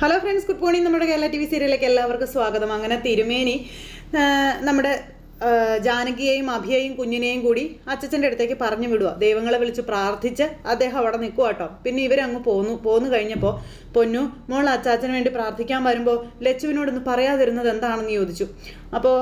Hello friends good morning നമ്മുടെ Kerala T V സീരിയലിലേക്ക് എല്ലാവർക്കും സ്വാഗതം. അങ്ങനെ തിരുമേനി നമ്മുടെ ജാനകിയെയും അഭിയെയും കുഞ്ഞിനെയും കൂടി അച്ഛച്ചന്റെ അടുത്തേക്ക് പറഞ്ഞു വിടുക ദൈവങ്ങളെ വിളിച്ച് പ്രാർത്ഥിച്ച് അദ്ദേഹം അവിടെ നിൽക്കുക കേട്ടോ. പിന്നെ ഇവരങ്ങ് പോന്നു പോന്നു കഴിഞ്ഞപ്പോൾ പൊന്നു മോൾ അച്ചാച്ചന് വേണ്ടി പ്രാർത്ഥിക്കാൻ വരുമ്പോൾ ലച്ചുവിനോടൊന്ന് പറയാതിരുന്നത് എന്താണെന്ന് ചോദിച്ചു. അപ്പോൾ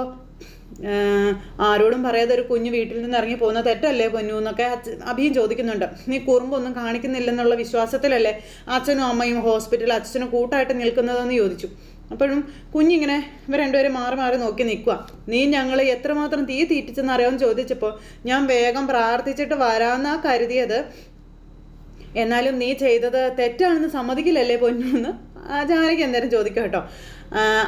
ആരോടും പറയാതെ ഒരു കുഞ്ഞ് വീട്ടിൽ നിന്ന് ഇറങ്ങി പോകുന്ന തെറ്റല്ലേ പൊന്നു എന്നൊക്കെ അഭിയും ചോദിക്കുന്നുണ്ട്. നീ കുറുമ്പൊന്നും കാണിക്കുന്നില്ലെന്നുള്ള വിശ്വാസത്തിലല്ലേ അച്ഛനും അമ്മയും ഹോസ്പിറ്റലിൽ അച്ഛനും കൂട്ടായിട്ട് നിൽക്കുന്നതെന്ന് ചോദിച്ചു. അപ്പോഴും കുഞ്ഞിങ്ങനെ ഇവർ രണ്ടുപേരും മാറി മാറി നോക്കി നിൽക്കുക നീ ഞങ്ങൾ എത്രമാത്രം തീ തീറ്റിച്ചെന്ന് അറിയാമെന്ന് ചോദിച്ചപ്പോൾ ഞാൻ വേഗം പ്രാർത്ഥിച്ചിട്ട് വരാമെന്നാ കരുതിയത്. എന്നാലും നീ ചെയ്തത് തെറ്റാണെന്ന് സമ്മതിക്കില്ലല്ലേ പൊന്നു എന്ന് ആചാരയ്ക്ക് ജാനകി ചോദിക്കാം കേട്ടോ.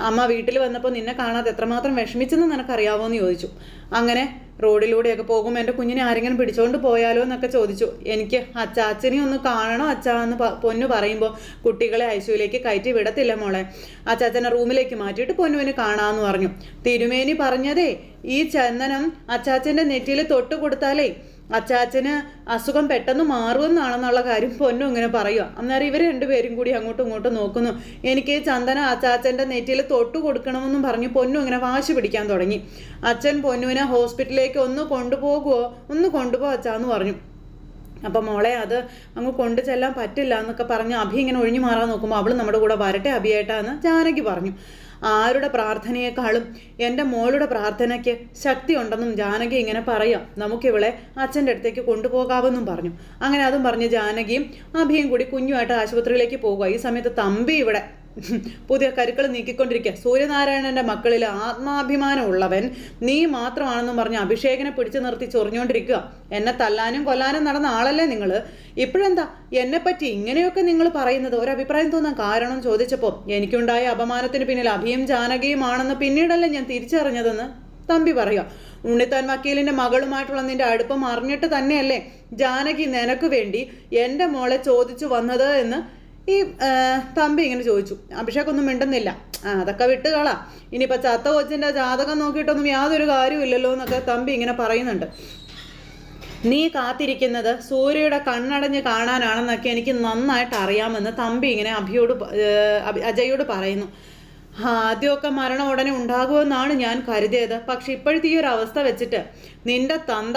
അമ്മ വീട്ടിൽ വന്നപ്പോൾ നിന്നെ കാണാതെ എത്രമാത്രം വിഷമിച്ചെന്ന് നിനക്കറിയാവോ എന്ന് ചോദിച്ചു. അങ്ങനെ റോഡിലൂടെയൊക്കെ പോകുമ്പോൾ എന്റെ കുഞ്ഞിനെ ആരെങ്കിലും പിടിച്ചുകൊണ്ട് പോയാലോ എന്നൊക്കെ ചോദിച്ചു. എനിക്ക് അച്ചാച്ചനെ ഒന്ന് കാണണോ അച്ഛാ എന്ന് പൊന്നു പറയുമ്പോൾ കുട്ടികളെ ഐശുവിലേക്ക് കയറ്റി വിടത്തില്ല മോളെ. അച്ചാച്ചനെ റൂമിലേക്ക് മാറ്റിയിട്ട് പൊന്നുവിനെ കാണാമെന്ന് പറഞ്ഞു. തിരുമേനി പറഞ്ഞതേ ഈ ചന്ദനം അച്ചാച്ചന്റെ നെറ്റിയിൽ തൊട്ട് കൊടുത്താലേ അച്ചാച്ചന് അസുഖം പെട്ടെന്ന് മാറുമെന്നാണെന്നുള്ള കാര്യം പൊന്നും ഇങ്ങനെ പറയുക അന്നേരം ഇവർ രണ്ടുപേരും കൂടി അങ്ങോട്ടും ഇങ്ങോട്ടും നോക്കുന്നു. എനിക്ക് ചന്ദന അച്ചാച്ചന്റെ നെറ്റിയിൽ തൊട്ട് കൊടുക്കണമെന്നും പറഞ്ഞ് പൊന്നു ഇങ്ങനെ വാശി പിടിക്കാൻ തുടങ്ങി. അച്ഛൻ പൊന്നുവിനെ ഹോസ്പിറ്റലിലേക്ക് ഒന്ന് കൊണ്ടുപോകുമോ ഒന്ന് കൊണ്ടുപോ അച്ചാന്ന് പറഞ്ഞു. അപ്പം മോളെ അത് അങ്ങ് കൊണ്ടു ചെല്ലാൻ പറ്റില്ല എന്നൊക്കെ പറഞ്ഞ് അഭി ഇങ്ങനെ ഒഴിഞ്ഞു മാറാൻ നോക്കുമ്പോൾ അവൾ നമ്മുടെ കൂടെ വരട്ടെ അഭിയേട്ടാന്ന് ജാനകി പറഞ്ഞു. ആരുടെ പ്രാർത്ഥനയെക്കാളും എന്റെ മോളുടെ പ്രാർത്ഥനയ്ക്ക് ശക്തി ഉണ്ടെന്നും ജാനകി ഇങ്ങനെ പറയാം. നമുക്കിവളെ അച്ഛന്റെ അടുത്തേക്ക് കൊണ്ടുപോകാമെന്നും പറഞ്ഞു. അങ്ങനെ അതും പറഞ്ഞ് ജാനകിയും അഭിയും കൂടി കുഞ്ഞുമായിട്ട് ആശുപത്രിയിലേക്ക് പോകുക ഈ സമയത്ത് തമ്പി ഇവിടെ പുതിയ കരുക്കൾ നീക്കിക്കൊണ്ടിരിക്കുക. സൂര്യനാരായണന്റെ മക്കളിൽ ആത്മാഭിമാനം ഉള്ളവൻ നീ മാത്രമാണെന്ന് പറഞ്ഞ് അഭിഷേകനെ പിടിച്ചു നിർത്തി ചൊറിഞ്ഞുകൊണ്ടിരിക്കുക. എന്നെ തല്ലാനും കൊല്ലാനും നടന്ന ആളല്ലേ നിങ്ങൾ ഇപ്പോഴെന്താ? എന്നെ പറ്റി ഇങ്ങനെയൊക്കെ നിങ്ങൾ പറയുന്നത് ഒരഭിപ്രായം തോന്നാൻ കാരണം ചോദിച്ചപ്പോൾ എനിക്കുണ്ടായ അപമാനത്തിന് പിന്നിൽ അഭിയും ജാനകിയുമാണെന്ന് പിന്നീടല്ലേ ഞാൻ തിരിച്ചറിഞ്ഞതെന്ന് തമ്പി പറയുക. ഉണ്ണിത്താൻ വക്കീലിന്റെ മകളുമായിട്ടുള്ള നിന്റെ അടുപ്പം അറിഞ്ഞിട്ട് തന്നെയല്ലേ ജാനകി നിനക്ക് വേണ്ടി എന്റെ മോളെ ചോദിച്ചു വന്നത് എന്ന് ഈ തമ്പി ഇങ്ങനെ ചോദിച്ചു. അഭിഷേക് ഒന്നും മിണ്ടുന്നില്ല. ആ അതൊക്കെ വിട്ടുകളാ ഇനിയിപ്പോൾ ചത്ത കൊച്ചിന്റെ ജാതകം നോക്കിയിട്ടൊന്നും യാതൊരു കാര്യമില്ലല്ലോ എന്നൊക്കെ തമ്പി ഇങ്ങനെ പറയുന്നുണ്ട്. നീ കാത്തിരിക്കുന്നത് സൂര്യയുടെ കണ്ണടഞ്ഞ് കാണാനാണെന്നൊക്കെ എനിക്ക് നന്നായിട്ട് അറിയാമെന്ന് തമ്പി ഇങ്ങനെ അഭിയോട് അജയോട് പറയുന്നു. ആദ്യമൊക്കെ മരണം ഉടനെ ഉണ്ടാകുമെന്നാണ് ഞാൻ കരുതിയത്. പക്ഷെ ഇപ്പോഴത്തെ ഈ ഒരു അവസ്ഥ വെച്ചിട്ട് നിന്റെ തന്ത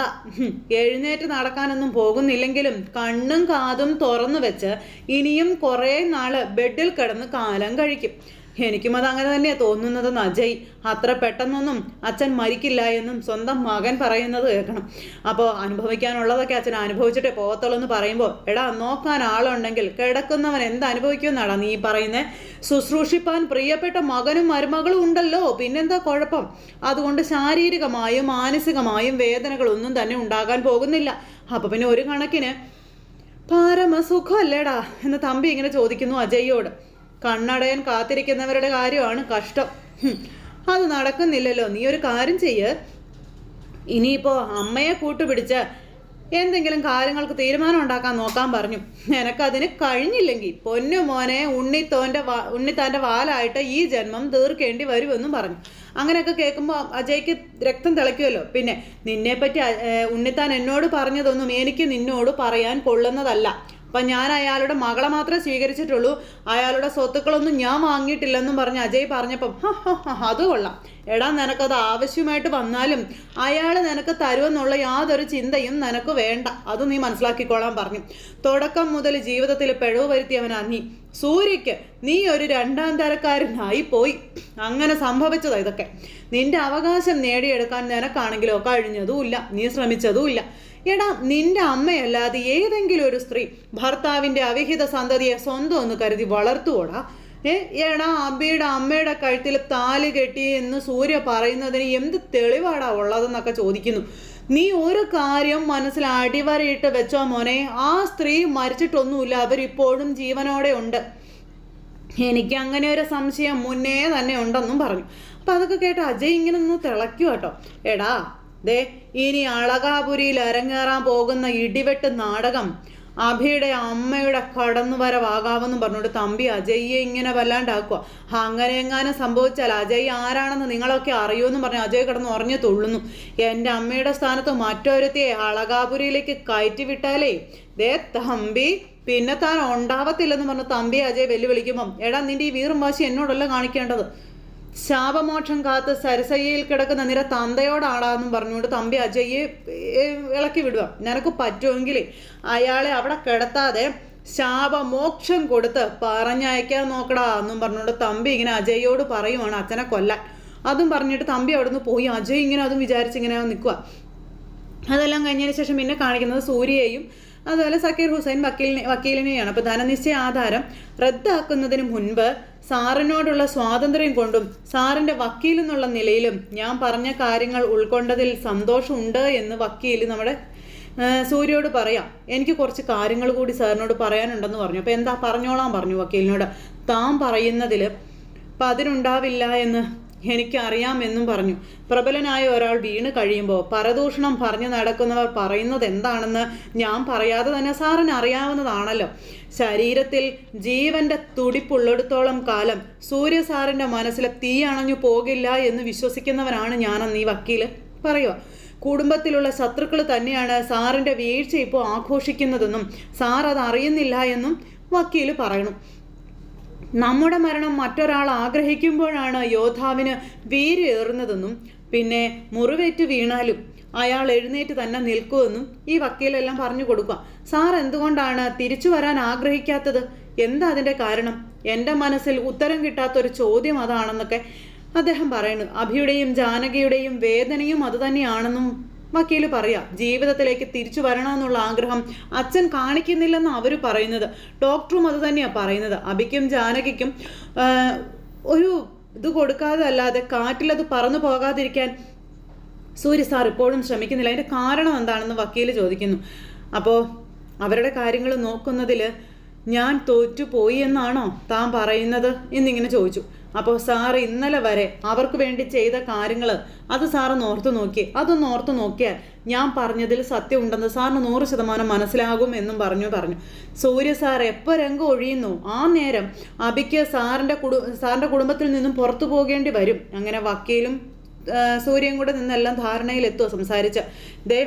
എഴുന്നേറ്റ് നടക്കാനൊന്നും പോകുന്നില്ലെങ്കിലും കണ്ണും കാതും തുറന്നു വെച്ച് ഇനിയും കുറേ നാൾ ബെഡിൽ കിടന്ന് കാലം കഴിക്കും. എനിക്കും അത് അങ്ങനെ തന്നെയാ തോന്നുന്നതെന്ന് അജയ് അത്ര പെട്ടെന്നൊന്നും അച്ഛൻ മരിക്കില്ല എന്നും സ്വന്തം മകൻ പറയുന്നത് കേൾക്കണം. അപ്പോൾ അനുഭവിക്കാനുള്ളതൊക്കെ അച്ഛൻ അനുഭവിച്ചിട്ടേ പോകത്തുള്ളൂ എന്ന് പറയുമ്പോൾ എടാ നോക്കാൻ ആളുണ്ടെങ്കിൽ കിടക്കുന്നവൻ എന്ത് അനുഭവിക്കുമെന്നാടാ നീ പറയുന്നത് ശുശ്രൂഷിപ്പാൻ പ്രിയപ്പെട്ട മകനും മരുമകളും ഉണ്ടല്ലോ. പിന്നെന്താ കുഴപ്പം? അതുകൊണ്ട് ശാരീരികമായും മാനസികമായും വേദനകളൊന്നും തന്നെ ഉണ്ടാകാൻ പോകുന്നില്ല. അപ്പോൾ പിന്നെ ഒരു കണക്കിന് പരമസുഖമല്ലേടാ? എന്ന് തമ്പി ഇങ്ങനെ ചോദിക്കുന്നു അജയ്യോട്. കണ്ണടയൻ കാത്തിരിക്കുന്നവരുടെ കാര്യമാണ് കഷ്ടം. അത് നടക്കുന്നില്ലല്ലോ. നീ ഒരു കാര്യം ചെയ്യ്. ഇനിയിപ്പോൾ അമ്മയെ കൂട്ടുപിടിച്ച് എന്തെങ്കിലും കാര്യങ്ങൾക്ക് തീരുമാനം ഉണ്ടാക്കാൻ നോക്കാൻ പറഞ്ഞു. നിനക്കതിന് കഴിഞ്ഞില്ലെങ്കിൽ പൊന്നു മോനെ ഉണ്ണിത്തോന്റെ വാ ഉണ്ണിത്താന്റെ വാലായിട്ട് ഈ ജന്മം തീർക്കേണ്ടി വരുമെന്നും പറഞ്ഞു. അങ്ങനെയൊക്കെ കേൾക്കുമ്പോൾ അജയ്ക്ക് രക്തം തിളയ്ക്കുമല്ലോ. പിന്നെ നിന്നെപ്പറ്റി ഉണ്ണിത്താൻ എന്നോട് പറഞ്ഞതൊന്നും എനിക്ക് നിന്നോട് പറയാൻ കൊള്ളുന്നതല്ല. അപ്പം ഞാൻ അയാളുടെ മകളെ മാത്രമേ സ്വീകരിച്ചിട്ടുള്ളൂ. അയാളുടെ സ്വത്തുക്കളൊന്നും ഞാൻ വാങ്ങിയിട്ടില്ലെന്നും പറഞ്ഞ് അജയ് പറഞ്ഞപ്പം "ഹ, ഹ, ഹ, അത് കൊള്ളാം. എടാ നിനക്കത് ആവശ്യമായിട്ട് വന്നാലും അയാൾ നിനക്ക് തരുമെന്നുള്ള യാതൊരു ചിന്തയും നിനക്ക് വേണ്ട. അത് നീ മനസ്സിലാക്കിക്കോളാൻ പറഞ്ഞു. തുടക്കം മുതൽ ജീവിതത്തിൽ പിഴവ് വരുത്തിയവനാ നീ. സൂര്യയ്ക്ക് നീ ഒരു രണ്ടാം തരക്കാരനായി പോയി. അങ്ങനെ സംഭവിച്ചതാ ഇതൊക്കെ. നിന്റെ അവകാശം നേടിയെടുക്കാൻ നിനക്കാണെങ്കിലോ കഴിഞ്ഞതുമില്ല. നീ ശ്രമിച്ചതുമില്ല. എടാ നിന്റെ അമ്മയല്ലാതെ ഏതെങ്കിലും ഒരു സ്ത്രീ ഭർത്താവിന്റെ അവിഹിത സന്തതിയെ സ്വന്തം എന്ന് കരുതി വളർത്തുവോടാ? ഏ എടാ അബിയുടെ അമ്മയുടെ കഴുത്തിൽ താൽ കെട്ടി എന്ന് സൂര്യ പറയുന്നതിന് എന്ത് തെളിവാടാ ഉള്ളതെന്നൊക്കെ ചോദിക്കുന്നു. നീ ഒരു കാര്യം മനസ്സിൽ അടിവരയിട്ട് വെച്ചോ മോനെ. ആ സ്ത്രീ മരിച്ചിട്ടൊന്നുമില്ല അവരിപ്പോഴും ജീവനോടെ ഉണ്ട്. എനിക്ക് അങ്ങനെ ഒരു സംശയം മുന്നേ തന്നെ ഉണ്ടെന്നും പറഞ്ഞു. അപ്പം അതൊക്കെ കേട്ട് അജയ് ഇങ്ങനെ ഒന്ന് തിളയ്ക്കും കേട്ടോ. എടാ ദേ ഇനി അളകാപുരിയിൽ അരങ്ങേറാൻ പോകുന്ന ഇടിവെട്ട് നാടകം അഭിയുടെ അമ്മയുടെ കടന്നു വരവാകാമെന്നും പറഞ്ഞുകൊണ്ട് തമ്പി അജയ്യെ ഇങ്ങനെ വല്ലാണ്ടാക്കുക. അങ്ങനെ എങ്ങാനും സംഭവിച്ചാൽ അജയ് ആരാണെന്ന് നിങ്ങളൊക്കെ അറിയുമെന്നും പറഞ്ഞ് അജയ് കിടന്ന് ഉറഞ്ഞു തുള്ളുന്നു. എന്റെ അമ്മയുടെ സ്ഥാനത്ത് മറ്റൊരുത്തിയെ അളകാപുരിയിലേക്ക് കയറ്റി വിട്ടാലേ ദേ തമ്പി പിന്നെ താൻ ഉണ്ടാവത്തില്ലെന്ന് പറഞ്ഞ് തമ്പി അജയ് വെല്ലുവിളിക്കുമ്പം എടാ നിന്റെ ഈ വീറും വാശി എന്നോടല്ല കാണിക്കേണ്ടത്? ശാപമോക്ഷം കാത്ത് സരസയ്യയിൽ കിടക്കുന്ന നിര തന്തയോടാളാന്നും പറഞ്ഞുകൊണ്ട് തമ്പി അജയ്യെ ഇളക്കി വിടുക. നിനക്ക് പറ്റുമെങ്കിൽ അയാളെ അവിടെ കിടത്താതെ ശാപമോക്ഷം കൊടുത്ത് പറഞ്ഞയക്കാൻ നോക്കടാ എന്നും പറഞ്ഞുകൊണ്ട് തമ്പി ഇങ്ങനെ അജയോട് പറയുവാണ് അച്ഛനെ കൊല്ലാൻ. അതും പറഞ്ഞിട്ട് തമ്പി അവിടുന്ന് പോയി. അജയ് ഇങ്ങനെ അതും വിചാരിച്ച് ഇങ്ങനെ നിൽക്കുക അതെല്ലാം കഴിഞ്ഞതിന് ശേഷം പിന്നെ കാണിക്കുന്നത് സൂര്യയെയും അതുപോലെ സക്കീർ ഹുസൈൻ വക്കീലിനെ വക്കീലിനെയാണ്. അപ്പോൾ ധനനിശ്ചയ ആധാരം റദ്ദാക്കുന്നതിന് മുൻപ് സാറിനോടുള്ള സ്വാതന്ത്ര്യം കൊണ്ടും സാറിന്റെ വക്കീൽ എന്നുള്ള നിലയിലും ഞാൻ പറഞ്ഞ കാര്യങ്ങൾ ഉൾക്കൊണ്ടതിൽ സന്തോഷമുണ്ട് എന്ന് വക്കീൽ നമ്മുടെ സൂര്യയോട് പറയാം. എനിക്ക് കുറച്ച് കാര്യങ്ങൾ കൂടി സാറിനോട് പറയാനുണ്ടെന്ന് പറഞ്ഞു. അപ്പോൾ എന്താ പറഞ്ഞോളാം പറഞ്ഞു വക്കീലിനോട്. താൻ പറയുന്നതിൽ പതിനുണ്ടാവില്ല എന്ന് എനിക്കറിയാമെന്നും പറഞ്ഞു. പ്രബലനായ ഒരാൾ വീണ് കഴിയുമ്പോൾ പരദൂഷണം പറഞ്ഞു നടക്കുന്നവർ പറയുന്നത് എന്താണെന്ന് ഞാൻ പറയാതെ തന്നെ സാറിന് അറിയാവുന്നതാണല്ലോ. ശരീരത്തിൽ ജീവന്റെ തുടിപ്പുള്ളിടത്തോളം കാലം സൂര്യ സാറിന്റെ മനസ്സിലെ തീ അണഞ്ഞു പോകില്ല എന്ന് വിശ്വസിക്കുന്നവനാണ് ഞാനെന്ന് ഈ വക്കീൽ പറയുക കുടുംബത്തിലുള്ള ശത്രുക്കൾ തന്നെയാണ് സാറിന്റെ വീഴ്ച ഇപ്പോൾ ആഘോഷിക്കുന്നതെന്നും സാർ അത് അറിയുന്നില്ല എന്നും വക്കീൽ പറയണം. നമ്മുടെ മരണം മറ്റൊരാൾ ആഗ്രഹിക്കുമ്പോഴാണ് യോദ്ധാവിന് വീരേറുന്നതെന്നും പിന്നെ മുറിവേറ്റ് വീണാലും അയാൾ എഴുന്നേറ്റ് തന്നെ നിൽക്കുമെന്നും ഈ വക്കീലെല്ലാം പറഞ്ഞു കൊടുക്കുക. സാർ എന്തുകൊണ്ടാണ് തിരിച്ചു വരാൻ ആഗ്രഹിക്കാത്തത്? എന്താ അതിന്റെ കാരണം? എന്റെ മനസ്സിൽ ഉത്തരം കിട്ടാത്തൊരു ചോദ്യം അതാണെന്നൊക്കെ അദ്ദേഹം പറയുന്നു. അഭിയുടെയും ജാനകിയുടെയും വേദനയും അതുതന്നെയാണെന്നും വക്കീൽ പറയാം. ജീവിതത്തിലേക്ക് തിരിച്ചു വരണമെന്നുള്ള ആഗ്രഹം അച്ഛൻ കാണിക്കുന്നില്ലെന്ന് അവർ പറയുന്നത്. ഡോക്ടറും അത് തന്നെയാണ് പറയുന്നത്. അബിക്കും ജാനകിക്കും ഒരു ഇത് കൊടുക്കാതെ അല്ലാതെ കാറ്റിലത് പറന്നു പോകാതിരിക്കാൻ സൂര്യ സാർ ഇപ്പോഴും ശ്രമിക്കുന്നില്ല. അതിന്റെ കാരണം എന്താണെന്ന് വക്കീൽ ചോദിക്കുന്നു. അപ്പോൾ അവരുടെ കാര്യങ്ങൾ നോക്കുന്നതിൽ ഞാൻ തോറ്റുപോയി എന്നാണോ താൻ പറയുന്നത് എന്നിങ്ങനെ ചോദിച്ചു. അപ്പോൾ സാർ ഇന്നലെ വരെ അവർക്ക് വേണ്ടി ചെയ്ത കാര്യങ്ങൾ അത് സാറ് ഓർത്തു നോക്കി. അതൊന്ന് ഓർത്തു നോക്കിയാൽ ഞാൻ പറഞ്ഞതിൽ സത്യമുണ്ടെന്ന് സാറിന് നൂറ് ശതമാനം മനസ്സിലാകും എന്നും പറഞ്ഞു പറഞ്ഞു. സൂര്യ സാർ എപ്പോൾ രംഗം ഒഴിയുന്നു? ആ നേരം അബിക്ക് സാറിന്റെ കുടു സാറിന്റെ കുടുംബത്തിൽ നിന്നും പുറത്തു പോകേണ്ടി വരും. അങ്ങനെ വക്കീലും സൂര്യൻ കൂടെ നിന്നെല്ലാം ധാരണയിലെത്തുക സംസാരിച്ച്. ദേ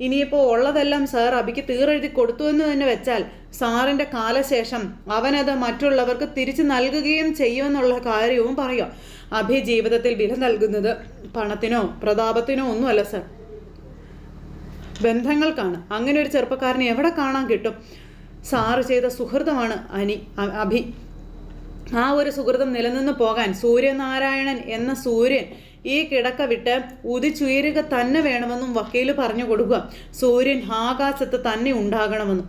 ഇനിയിപ്പോൾ ഉള്ളതെല്ലാം സാർ അബിക്ക് തീറെഴുതി കൊടുത്തു എന്ന് തന്നെ വെച്ചാൽ സാറിന്റെ കാലശേഷം അവനത് മറ്റുള്ളവർക്ക് തിരിച്ചു നൽകുകയും ചെയ്യുമെന്നുള്ള കാര്യവും പറയുക. അഭി ജീവിതത്തിൽ വില നൽകുന്നത് പണത്തിനോ പ്രതാപത്തിനോ ഒന്നുമല്ല സർ. ബന്ധങ്ങൾക്കാണ്. അങ്ങനെ ഒരു ചെറുപ്പക്കാരനെ എവിടെ കാണാൻ കിട്ടും? സാറ് ചെയ്ത സുഹൃതമാണ് അനി അഭി. ആ ഒരു സുഹൃതം നിലനിന്ന് പോകാൻ സൂര്യനാരായണൻ എന്ന സൂര്യൻ ഈ കിടക്ക വിട്ട് ഉദിച്ചുയരുക തന്നെ വേണമെന്നും വക്കീൽ പറഞ്ഞു കൊടുക്കുക. സൂര്യൻ ആകാശത്ത് തന്നെ ഉണ്ടാകണമെന്നും.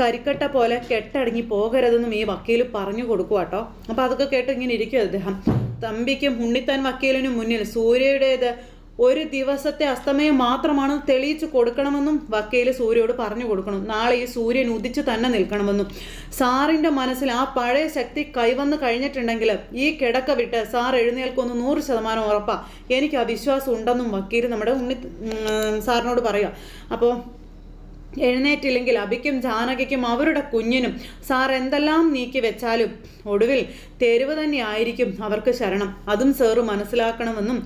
കരിക്കട്ട പോലെ കെട്ടടങ്ങി പോകരുതെന്നും ഈ വക്കീൽ പറഞ്ഞു കൊടുക്കുക കേട്ടോ. അപ്പോൾ അതൊക്കെ കേട്ട് ഇങ്ങനെ ഇരിക്കും അദ്ദേഹം തമ്പിക്കും ഉണ്ണിത്താൻ വക്കീലിനും മുന്നിൽ സൂര്യയുടേത് ഒരു ദിവസത്തെ അസ്തമയം മാത്രമാണ് തെളിയിച്ചു കൊടുക്കണമെന്നും വക്കീൽ സൂര്യയോട് പറഞ്ഞു കൊടുക്കണം. നാളെ ഈ സൂര്യൻ ഉദിച്ചു തന്നെ നിൽക്കണമെന്നും. സാറിന്റെ മനസ്സിൽ ആ പഴയ ശക്തി കൈവന്നു കഴിഞ്ഞിട്ടുണ്ടെങ്കിൽ ഈ കിടക്ക വിട്ട് സാർ എഴുന്നേൽക്കുമെന്ന് നൂറ് ശതമാനം ഉറപ്പാ. എനിക്ക് ആ വിശ്വാസം ഉണ്ടെന്നും വക്കീൽ നമ്മുടെ ഉണ്ണി സാറിനോട് പറയുക അപ്പോൾ എഴുന്നേറ്റില്ലെങ്കിൽ അഭിക്കും ജാനകിക്കും അവരുടെ കുഞ്ഞിനും സാർ എന്തെല്ലാം നീക്കി വെച്ചാലും ഒടുവിൽ തെരുവ് തന്നെ ആയിരിക്കും അവർക്ക് ശരണം. അതും സാറ് മനസ്സിലാക്കണമെന്നും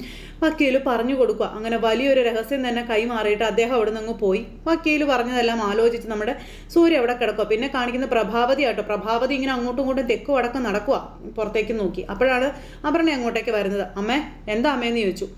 വക്കീൽ പറഞ്ഞു കൊടുക്കുക. അങ്ങനെ വലിയൊരു രഹസ്യം തന്നെ കൈമാറിയിട്ട് അദ്ദേഹം അവിടെ നിന്ന് പോയി. വക്കീൽ പറഞ്ഞതെല്ലാം ആലോചിച്ച് നമ്മുടെ സൂര്യ അവിടെ കിടക്കുക. പിന്നെ കാണിക്കുന്ന പ്രഭാവതി ആട്ടോ. പ്രഭാവതി ഇങ്ങനെ അങ്ങോട്ടും ഇങ്ങോട്ടും തെക്കും അടക്കം നടക്കുക. പുറത്തേക്ക് നോക്കി. അപ്പോഴാണ് അപർണ അങ്ങോട്ടേക്ക് വരുന്നത്. അമ്മേ എന്താ അമ്മേന്ന് ചോദിച്ചു.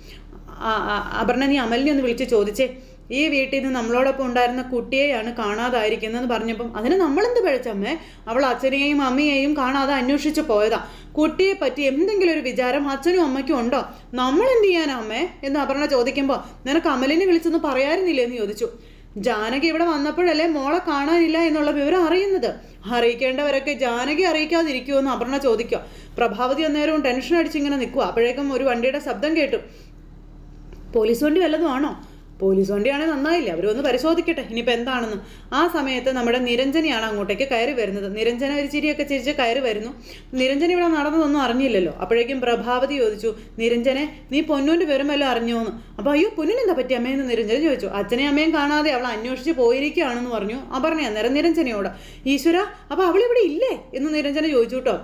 അപർണ നീ അമലിനെ ഒന്ന് വിളിച്ച് ചോദിച്ചേ. ഈ വീട്ടിൽ നിന്ന് നമ്മളോടൊപ്പം ഉണ്ടായിരുന്ന കുട്ടിയെയാണ് കാണാതായിരിക്കുന്നതെന്ന് പറഞ്ഞപ്പം അതിന് നമ്മളെന്ത് പഴച്ചമ്മേ? അവൾ അച്ഛനെയും അമ്മയെയും കാണാതെ അന്വേഷിച്ച് പോയതാ. കുട്ടിയെ പറ്റി എന്തെങ്കിലും ഒരു വിചാരം അച്ഛനും അമ്മയ്ക്കും ഉണ്ടോ? നമ്മൾ എന്ത് ചെയ്യാനാ അമ്മേ? എന്ന് അപർണ ചോദിക്കുമ്പോൾ നിനക്ക് അമലിനെ വിളിച്ചൊന്ന് പറയാറുന്നില്ലേ എന്ന് ചോദിച്ചു. ജാനകി ഇവിടെ വന്നപ്പോഴല്ലേ മോളെ കാണാനില്ല എന്നുള്ള വിവരം അറിയുന്നത്? അറിയിക്കേണ്ടവരൊക്കെ ജാനകി അറിയിക്കാതിരിക്കുമോ എന്ന് അപർണ ചോദിക്കുക. പ്രഭാവതി അന്നേരവും ടെൻഷൻ അടിച്ചിങ്ങനെ നിൽക്കുക അപ്പോഴേക്കും ഒരു വണ്ടിയുടെ ശബ്ദം കേട്ടു. പോലീസ് വണ്ടി വല്ലതും ആണോ? പോലീസ് വണ്ടിയാണെങ്കിൽ നന്നായില്ല? അവർ ഒന്ന് പരിശോധിക്കട്ടെ. ഇനിയിപ്പോൾ എന്താണെന്ന്. ആ സമയത്ത് നമ്മുടെ നിരഞ്ജനയാണ് അങ്ങോട്ടേക്ക് കയറി വരുന്നത്. നിരഞ്ജന ഒരു ചിരിയൊക്കെ ചിരിച്ച് കയറി വരുന്നു. നിരഞ്ജന ഇവിടെ നടന്നതൊന്നും അറിഞ്ഞില്ലല്ലോ. അപ്പോഴേക്കും പ്രഭാവതി ചോദിച്ചു നിരഞ്ജനെ നീ പൊന്നൂന്റെ വിവരം വല്ലതും അറിഞ്ഞോന്ന്? അപ്പോൾ അയ്യോ പൊന്നിനെന്താ പറ്റി? അമ്മയെന്ന് നിരഞ്ജന ചോദിച്ചു. അച്ഛനെ അമ്മയും കാണാതെ അവൾ അന്വേഷിച്ച് പോയിരിക്കുകയാണെന്ന് പറഞ്ഞു. ആ പറഞ്ഞു അന്നേരം നിരഞ്ജനയോട്. ഈശ്വര അപ്പോൾ അവളിവിടെ ഇല്ലേ? എന്ന് നിരഞ്ജന ചോദിച്ചു കേട്ടോ.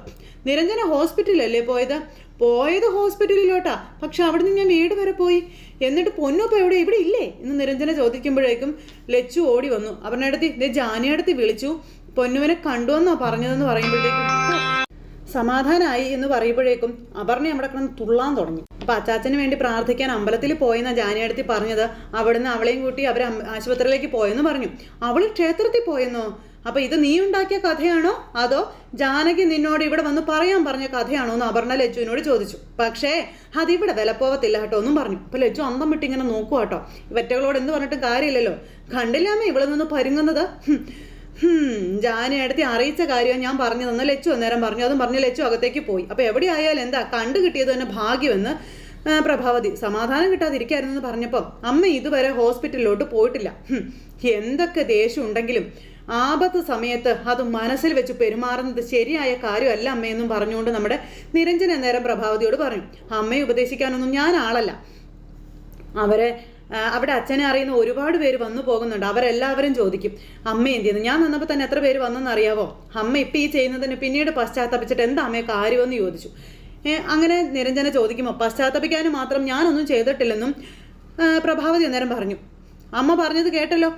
നിരഞ്ജന ഹോസ്പിറ്റലല്ലേ പോയത്? പോയത് ഹോസ്പിറ്റലിലോട്ടാ. പക്ഷെ അവിടെ നിന്ന് ഞാൻ വീട് വരെ പോയി. എന്നിട്ട് പൊന്നൂപ്പ എവിടെ? ഇവിടെ ഇല്ലേ? എന്ന് നിരഞ്ജന ചോദിക്കുമ്പോഴേക്കും ലച്ചു ഓടി വന്നു. അവരുടെ അടുത്ത് ഇതേ ജാനിയടുത്ത് വിളിച്ചു. പൊന്നുവിനെ കണ്ടു എന്നാ പറഞ്ഞതെന്ന് പറയുമ്പോഴേക്കും സമാധാനമായി എന്ന് പറയുമ്പോഴേക്കും അപർണ അവിടെ കിടന്ന് തുള്ളാൻ തുടങ്ങി. അപ്പൊ അച്ചാച്ചന് വേണ്ടി പ്രാർത്ഥിക്കാൻ അമ്പലത്തിൽ പോയെന്ന ജാനിയടുത്തി പറഞ്ഞത്. അവിടുന്ന് അവളെയും കൂട്ടി അവർ ആശുപത്രിയിലേക്ക് പോയെന്ന് പറഞ്ഞു. അവൾ ക്ഷേത്രത്തിൽ പോയെന്നോ? അപ്പൊ ഇത് നീ ഉണ്ടാക്കിയ കഥയാണോ? അതോ ജാനകി നിന്നോട് ഇവിടെ വന്ന് പറയാൻ പറഞ്ഞ കഥയാണോ എന്ന് അപർണ ലച്ചുവിനോട് ചോദിച്ചു. പക്ഷേ അതിവിടെ വിലപ്പോവത്തില്ല കേട്ടോ ഒന്നും പറഞ്ഞു. അപ്പൊ ലച്ചു അന്തം വിട്ട് ഇങ്ങനെ നോക്കുക കേട്ടോ. ഇവറ്റകളോട് എന്ത് പറഞ്ഞിട്ടും കാര്യമില്ലല്ലോ. കണ്ടില്ലാമേ ഇവിടെ നിന്ന് പരുങ്ങുന്നത്? ഹും. ഹും, ജാനി അറിയിച്ച കാര്യം ഞാൻ പറഞ്ഞു തന്നെ ലച്ചു അന്നേരം പറഞ്ഞു. അതും പറഞ്ഞു ലച്ചു അകത്തേക്ക് പോയി. അപ്പൊ എവിടെയായാലും എന്താ കണ്ടു കിട്ടിയത് തന്നെ ഭാഗ്യമെന്ന് പ്രഭാവതി. സമാധാനം കിട്ടാതിരിക്കായിരുന്നു എന്ന് പറഞ്ഞപ്പോൾ അമ്മ ഇതുവരെ ഹോസ്പിറ്റലിലോട്ട് പോയിട്ടില്ല. എന്തൊക്കെ ദേഷ്യം ഉണ്ടെങ്കിലും ആപത്ത് സമയത്ത് അത് മനസ്സിൽ വെച്ച് പെരുമാറുന്നത് ശരിയായ കാര്യമല്ല അമ്മയെന്നും പറഞ്ഞുകൊണ്ട് നമ്മുടെ നിരഞ്ജന നേരം പ്രഭാവതിയോട് പറഞ്ഞു അമ്മയെ ഉപദേശിക്കാനൊന്നും ഞാൻ ആളല്ല. അവരെ അവിടെ അച്ഛനെ അറിയുന്ന ഒരുപാട് പേര് വന്നു പോകുന്നുണ്ട്. അവരെല്ലാവരും ചോദിക്കും അമ്മ എന്ത് ചെയ്യുന്നു? ഞാൻ വന്നപ്പോൾ തന്നെ എത്ര പേര് വന്നെന്ന് അറിയാവോ? അമ്മ ഇപ്പം ഈ ചെയ്യുന്നതിന് പിന്നീട് പശ്ചാത്തപിച്ചിട്ട് എന്താ അമ്മയെ കാര്യമെന്ന് ചോദിച്ചു. അങ്ങനെ നിരഞ്ജന ചോദിക്കുമ്പോൾ പശ്ചാത്തപിക്കാനും മാത്രം ഞാനൊന്നും ചെയ്തിട്ടില്ലെന്നും പ്രഭാവതി അന്നേരം പറഞ്ഞു. അമ്മ പറഞ്ഞത് കേട്ടല്ലോ.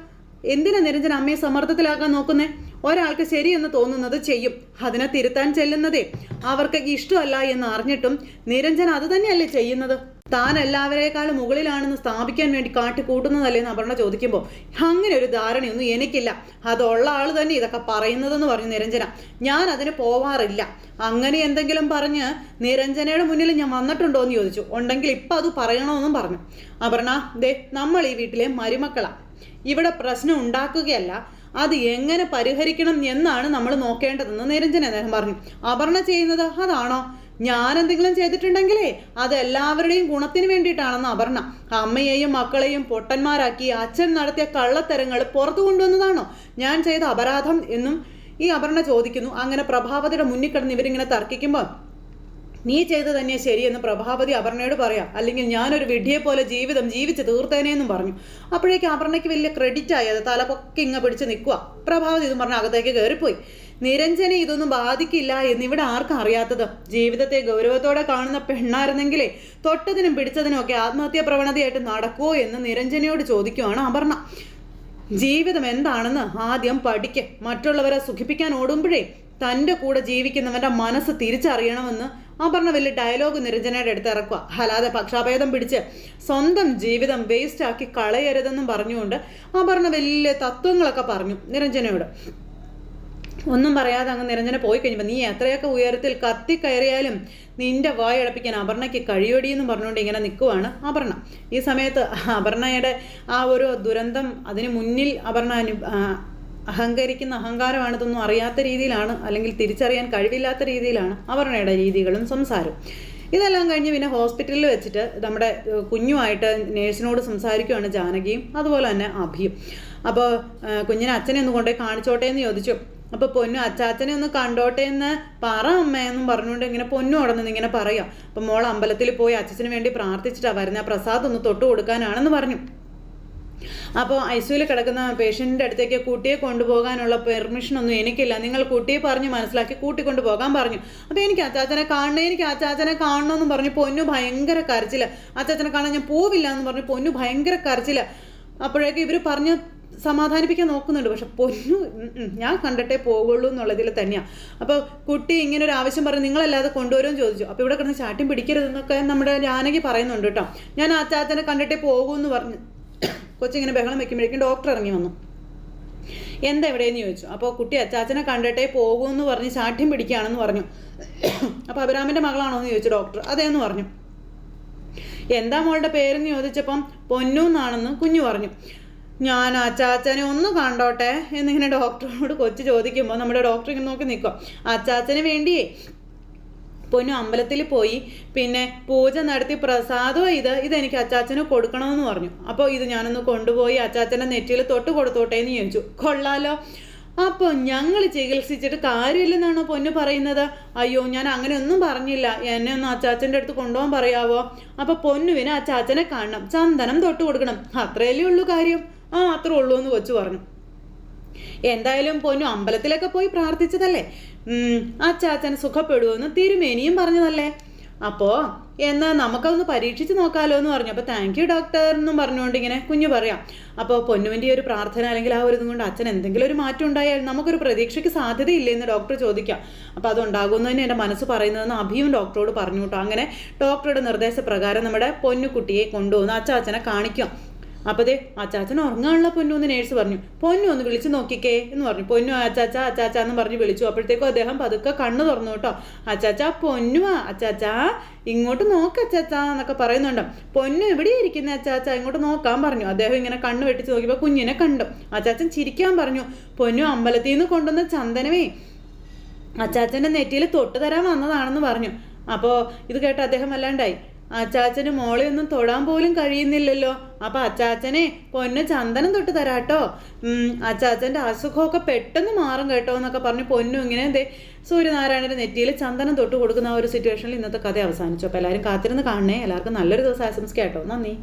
എന്തിനാ നിരഞ്ജൻ അമ്മയെ സമ്മർദ്ദത്തിലാക്കാൻ നോക്കുന്നേ? ഒരാൾക്ക് ശരിയെന്ന് തോന്നുന്നത് ചെയ്യും. അതിനെ തിരുത്താൻ ചെല്ലുന്നതേ. അവർക്ക് ഇഷ്ടമല്ല എന്ന് അറിഞ്ഞിട്ടും നിരഞ്ജൻ അത് തന്നെയല്ലേ ചെയ്യുന്നത്? താൻ എല്ലാവരേക്കാളും മുകളിലാണെന്ന് സ്ഥാപിക്കാൻ വേണ്ടി കാട്ടിക്കൂട്ടുന്നതല്ലേ എന്ന് അപർണ ചോദിക്കുമ്പോൾ അങ്ങനെ ഒരു ധാരണയൊന്നും എനിക്കില്ല. അതുള്ള ആൾ തന്നെ ഇതൊക്കെ പറയുന്നതെന്ന് പറഞ്ഞു നിരഞ്ജന. ഞാൻ അതിന് പോവാറില്ല. അങ്ങനെ എന്തെങ്കിലും പറഞ്ഞ് നിരഞ്ജനയുടെ മുന്നിൽ ഞാൻ വന്നിട്ടുണ്ടോ എന്ന് ചോദിച്ചു. ഉണ്ടെങ്കിൽ ഇപ്പം അത് പറയണമെന്നും പറഞ്ഞു. അപർണ ദേ നമ്മൾ ഈ വീട്ടിലെ മരുമക്കളാ. ഇവിടെ പ്രശ്നം ഉണ്ടാക്കുകയല്ല. അത് എങ്ങനെ പരിഹരിക്കണം എന്നാണ് നമ്മൾ നോക്കേണ്ടതെന്ന് നിരഞ്ജന അദ്ദേഹം പറഞ്ഞു. അപർണ ചെയ്യുന്നത് അതാണോ? ഞാൻ എന്തെങ്കിലും ചെയ്തിട്ടുണ്ടെങ്കിലേ അത് എല്ലാവരുടെയും ഗുണത്തിന് വേണ്ടിയിട്ടാണെന്ന് അപർണ അമ്മയെയും മക്കളെയും പൊട്ടന്മാരാക്കി അച്ഛൻ നടത്തിയ കള്ളത്തരങ്ങൾ പുറത്തു കൊണ്ടുവന്നതാണോ? ഞാൻ ചെയ്ത അപരാധം എന്നും ഈ അപർണ ചോദിക്കുന്നു. അങ്ങനെ പ്രഭാവതിയുടെ മുന്നിൽ കിടന്ന് ഇവരിങ്ങനെ തർക്കിക്കുമ്പോൾ നീ ചെയ്ത് തന്നെ ശരിയെന്ന് പ്രഭാപതി അപർണയോട് പറയാം. അല്ലെങ്കിൽ ഞാനൊരു വിഡ്ഢിയെ പോലെ ജീവിതം ജീവിച്ച് തീർത്തേനെ എന്നും പറഞ്ഞു. അപ്പോഴേക്കും അപർണയ്ക്ക് വലിയ ക്രെഡിറ്റ് ആയി. അത് തലപ്പൊക്കെ ഇങ്ങ പിടിച്ച് നിൽക്കുക പ്രഭാവതി ഇതും പറഞ്ഞ് അകത്തേക്ക് കയറിപ്പോയി. നിരഞ്ജനെ ഇതൊന്നും ബാധിക്കില്ല എന്നിവിടെ ആർക്കും അറിയാത്തത്? ജീവിതത്തെ ഗൗരവത്തോടെ കാണുന്ന പെണ്ണായിരുന്നെങ്കിലേ തൊട്ടതിനും പിടിച്ചതിനും ഒക്കെ ആത്മഹത്യാ പ്രവണതയായിട്ട് നടക്കുമോ എന്ന് നിരഞ്ജനയോട് ചോദിക്കുവാണ് അപർണ. ജീവിതം എന്താണെന്ന് ആദ്യം പഠിക്ക്. മറ്റുള്ളവരെ സുഖിപ്പിക്കാൻ ഓടുമ്പോഴേ തന്റെ കൂടെ ജീവിക്കുന്നവന്റെ മനസ്സ് തിരിച്ചറിയണമെന്ന് അപർണ വലിയ ഡയലോഗ് നിരഞ്ജനയുടെ അടുത്ത് ഇറക്കുക. അല്ലാതെ പക്ഷാഭേദം പിടിച്ച് സ്വന്തം ജീവിതം വേസ്റ്റ് ആക്കി കളയരുതെന്നും പറഞ്ഞുകൊണ്ട് ആ പറഞ്ഞ വലിയ തത്വങ്ങളൊക്കെ പറഞ്ഞു നിരഞ്ജനയോട്. ഒന്നും പറയാതെ അങ്ങ് നിരഞ്ജന പോയി കഴിഞ്ഞപ്പോൾ നീ എത്രയൊക്കെ ഉയരത്തിൽ കത്തി കയറിയാലും നിന്റെ വായടപ്പിക്കാൻ അപർണയ്ക്ക് കഴിയോടി എന്ന് പറഞ്ഞുകൊണ്ട് ഇങ്ങനെ നിൽക്കുവാണ് അപർണ. ഈ സമയത്ത് അപർണയുടെ ആ ഒരു ദുരന്തം അതിന് മുന്നിൽ അപർണ അനു അഹങ്കരിക്കുന്ന അഹങ്കാരമാണിതൊന്നും അറിയാത്ത രീതിയിലാണ് അല്ലെങ്കിൽ തിരിച്ചറിയാൻ കഴിവില്ലാത്ത രീതിയിലാണ് അവരുടെ രീതികളും സംസാരം. ഇതെല്ലാം കഴിഞ്ഞ് പിന്നെ ഹോസ്പിറ്റലിൽ വെച്ചിട്ട് നമ്മുടെ കുഞ്ഞുമായിട്ട് നേഴ്സിനോട് സംസാരിക്കുകയാണ് ജാനകിയും അതുപോലെ തന്നെ അഭിയും. അപ്പോൾ കുഞ്ഞിനെ അച്ഛനെ ഒന്ന് കൊണ്ടുപോയി കാണിച്ചോട്ടെ എന്ന് ചോദിച്ചു. അപ്പോൾ പൊന്നു അച്ചാച്ചനെ ഒന്ന് കണ്ടോട്ടെ എന്ന് പറ അമ്മയെന്നും പറഞ്ഞുകൊണ്ട് ഇങ്ങനെ പൊന്നു ഉടന്ന് ഇങ്ങനെ പറയാം അപ്പം മോൾ അമ്പലത്തിൽ പോയി അച്ഛന് വേണ്ടി പ്രാർത്ഥിച്ചിട്ടാണ് വരുന്നത്. ആ പ്രസാദ് ഒന്ന് തൊട്ട് കൊടുക്കാനാണെന്ന് പറഞ്ഞു. അപ്പോൾ ഐ സിയുയിൽ കിടക്കുന്ന പേഷ്യന്റെ അടുത്തേക്ക് കുട്ടിയെ കൊണ്ടുപോകാനുള്ള പെർമിഷനൊന്നും എനിക്കില്ല. നിങ്ങൾ കുട്ടിയെ പറഞ്ഞ് മനസ്സിലാക്കി കൂട്ടിക്കൊണ്ട് പോകാൻ പറഞ്ഞു. അപ്പോൾ എനിക്ക് അച്ചാച്ചനെ കാണണം എനിക്ക് അച്ചാച്ചനെ കാണണമെന്ന് പറഞ്ഞു പൊന്നു ഭയങ്കര കരച്ചില്ല അച്ചാച്ചനെ കാണാൻ ഞാൻ പോവില്ല എന്ന് പറഞ്ഞു പൊന്നു ഭയങ്കര കരച്ചില്ല അപ്പോഴേക്കും ഇവർ പറഞ്ഞ് സമാധാനിപ്പിക്കാൻ നോക്കുന്നുണ്ട്. പക്ഷെ പൊന്നു ഞാൻ കണ്ടിട്ടേ പോകുള്ളൂ എന്നുള്ളതിൽ തന്നെയാണ് അപ്പോൾ കുട്ടി ഇങ്ങനെ ഒരു ആവശ്യം പറഞ്ഞ് നിങ്ങളല്ലാതെ കൊണ്ടുവരുമെന്ന് ചോദിച്ചു. അപ്പോൾ ഇവിടെ കിടന്ന് ചാട്ടിയും പിടിക്കരുതെന്നൊക്കെ നമ്മുടെ ജാനകി പറയുന്നുണ്ട് കേട്ടോ. ഞാൻ ആ ചാച്ചനെ കണ്ടിട്ടേ പോകൂ എന്ന് പറഞ്ഞു കൊച്ചിങ്ങനെ ബഹളം വെക്കുമ്പോഴേക്കും ഡോക്ടർ ഇറങ്ങി വന്നു. എന്താ എവിടെയെന്ന് ചോദിച്ചു. അപ്പോൾ കുട്ടി അച്ചാച്ചനെ കണ്ടിട്ടേ പോകൂ എന്ന് പറഞ്ഞ് ശാഠ്യം പിടിക്കുകയാണെന്ന് പറഞ്ഞു. അപ്പോൾ അഭിരാമിന്റെ മകളാണോ എന്ന് ചോദിച്ചു ഡോക്ടർ അതേന്ന് പറഞ്ഞു. എന്താ മോളുടെ പേരെന്ന് ചോദിച്ചപ്പം പൊന്നു എന്നാണെന്ന് കുഞ്ഞു പറഞ്ഞു. ഞാൻ അച്ചാച്ചനെ ഒന്ന് കണ്ടോട്ടെ എന്നിങ്ങനെ ഡോക്ടറോട് കൊച്ചു ചോദിക്കുമ്പോൾ നമ്മുടെ ഡോക്ടർ ഇങ്ങനെ നോക്കി നിൽക്കും അച്ചാച്ചന് വേണ്ടിയേ പൊന്നു അമ്പലത്തിൽ പോയി പിന്നെ പൂജ നടത്തി പ്രസാദവും ഇത് ഇതെനിക്ക് അച്ചാച്ചന് കൊടുക്കണമെന്ന് പറഞ്ഞു. അപ്പോൾ ഇത് ഞാനൊന്ന് കൊണ്ടുപോയി അച്ചാച്ചന്റെ നെറ്റിയിൽ തൊട്ട് കൊടുത്തോട്ടെ എന്ന് ചോദിച്ചു. കൊള്ളാലോ. അപ്പോൾ ഞങ്ങൾ ചികിത്സിച്ചിട്ട് കാര്യമില്ലെന്നാണോ പൊന്നു പറയുന്നത്? അയ്യോ ഞാൻ അങ്ങനെ ഒന്നും പറഞ്ഞില്ല. എന്നെ ഒന്ന് അച്ചാച്ചന്റെ അടുത്ത് കൊണ്ടുപോകാൻ പറയാവോ? അപ്പോൾ പൊന്നുവിനെ അച്ചാച്ചനെ കാണണം. ചന്ദനം തൊട്ട് കൊടുക്കണം. അത്രയല്ലേ ഉള്ളൂ കാര്യം. ആ അത്രേ ഉള്ളൂ എന്ന് കൊച്ചു പറഞ്ഞു. എന്തായാലും പൊന്നു അമ്പലത്തിലൊക്കെ പോയി പ്രാർത്ഥിച്ചതല്ലേ? അച്ചാച്ചൻ സുഖപ്പെടുമെന്ന് തിരുമേനിയും പറഞ്ഞതല്ലേ. അപ്പോൾ എന്നാൽ നമുക്കതൊന്ന് പരീക്ഷിച്ച് നോക്കാലോ എന്ന് പറഞ്ഞു. അപ്പോൾ താങ്ക് യു ഡോക്ടർ എന്നും പറഞ്ഞുകൊണ്ട് ഇങ്ങനെ കുഞ്ഞു പറയാം. അപ്പോൾ പൊന്നുവിന്റെ ഒരു പ്രാർത്ഥന അല്ലെങ്കിൽ ആ ഒരു ഇതും കൊണ്ട് അച്ഛൻ എന്തെങ്കിലും ഒരു മാറ്റം ഉണ്ടായാൽ നമുക്കൊരു പ്രതീക്ഷയ്ക്ക് സാധ്യതയില്ലേ എന്ന് ഡോക്ടർ ചോദിക്കാം. അപ്പോൾ അത് ഉണ്ടാകുമെന്ന് തന്നെ എന്റെ മനസ്സ് പറയുന്നതെന്ന് അഭിയും ഡോക്ടറോട് പറഞ്ഞു കേട്ടോ അങ്ങനെ ഡോക്ടറുടെ നിർദ്ദേശപ്രകാരം നമ്മുടെ പൊന്നുകുട്ടിയെ കൊണ്ടുവന്ന് അച്ഛനെ കാണിക്കാം. അപ്പോൾ ദേ അച്ചാച്ചൻ ഉറങ്ങാനുള്ള പൊന്നു എന്ന് നേഴ്സ് പറഞ്ഞു. പൊന്നു ഒന്ന് വിളിച്ചു നോക്കിക്കേ എന്ന് പറഞ്ഞു. പൊന്നു അച്ചാച്ച അച്ചാച്ച എന്ന് പറഞ്ഞ് വിളിച്ചു. അപ്പോഴത്തേക്കും അദ്ദേഹം പതുക്കെ കണ്ണു തുറന്നു കേട്ടോ. അച്ചാച്ച പൊന്നുവാ അച്ചാച്ച ഇങ്ങോട്ട് നോക്ക് അച്ചാച്ച എന്നൊക്കെ പറയുന്നുണ്ട്. പൊന്നു എവിടെ ഇരിക്കുന്ന അച്ചാച്ച? ഇങ്ങോട്ട് നോക്കാൻ പറഞ്ഞു. അദ്ദേഹം ഇങ്ങനെ കണ്ണ് വെട്ടിച്ച് നോക്കിയപ്പോൾ കുഞ്ഞിനെ കണ്ടു. അച്ചാച്ചൻ ചിരിക്കാൻ പറഞ്ഞു. പൊന്നു അമ്പലത്തിൽ നിന്ന് കൊണ്ടുവന്ന ചന്ദനമേ അച്ചാച്ചന്റെ നെറ്റിയിൽ തൊട്ട് തരാൻ വന്നതാണെന്ന് പറഞ്ഞു. അപ്പോൾ ഇത് കേട്ട് അദ്ദേഹം അല്ലാണ്ടായി അച്ചാച്ചന് മോളെ ഒന്നും തൊടാൻ പോലും കഴിയുന്നില്ലല്ലോ. അപ്പൊ അച്ചാച്ചനെ പൊന്ന് ചന്ദനം തൊട്ട് തരാട്ടോ. ഉം, അച്ചാച്ചന്റെ അസുഖമൊക്കെ പെട്ടെന്ന് മാറും കേട്ടോ എന്നൊക്കെ പറഞ്ഞ് പൊന്നു ഇങ്ങനെ എന്തേ സൂര്യനാരായണന്റെ നെറ്റിയിൽ ചന്ദനം തൊട്ട് കൊടുക്കുന്ന ആ ഒരു സിറ്റുവേഷനിൽ ഇന്നത്തെ കഥ അവസാനിച്ചു. അപ്പോൾ എല്ലാവരും കാത്തിരുന്ന് കാണണേ. എല്ലാവർക്കും നല്ലൊരു ദിവസം ആശംസിക്കാം കേട്ടോ. നന്ദി.